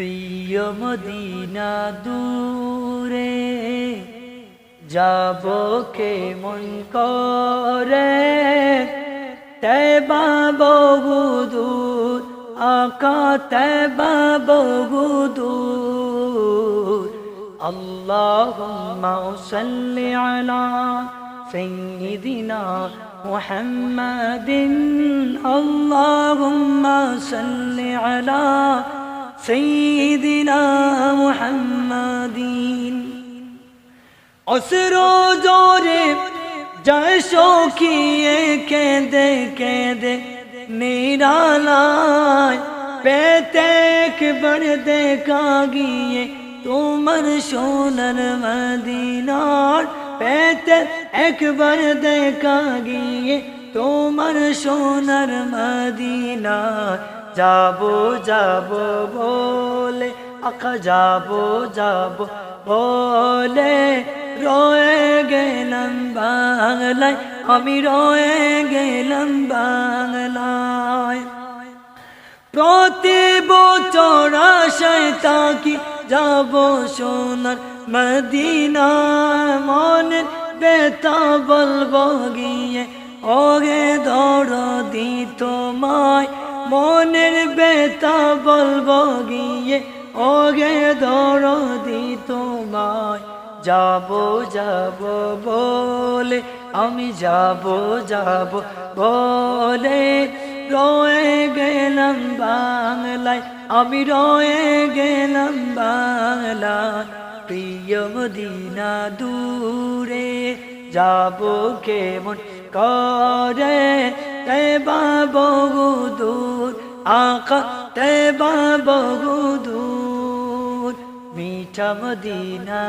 প্রিয় মদিনা দূরে যাব কে মন করে তেবা বহু দূর আকা তেবা বহু দূর اللهم صل على سيدنا محمد اللهم صل على سيدنا محمد অসর জোরে জয় সখিয়ে কেঁদে কেঁদে নিরালায় পেতে একবার দেখা গিয়ে তোমার সোনার মদিনার পেতে একবার দেখা গিয়ে তোমার সোনার মদিনার যাব যাব বলে আখা যাব যাব বলে। রয়ে গেলাম বাংলায়, আমি রয়ে গেলাম বাংলায়। প্রতি বছর আশায় তাকি যাব সোনার মদিনা মনের বেতা বলব গিয়ে। ওগে দৌড় দি তোমায় মনের বেতা বলব গিয়ে। ওগে দৌড় দি তোমায় যাব যাব বলে, আমি যাব যাব বলে। রয়ে গেলাম বাংলায়, আমি রয়ে গেলাম বাংলায়। প্রিয় মদিনা দূরে যাব কেমন করে তে বহু দূর আঁকা তে বহু দূর মিঠা মদিনা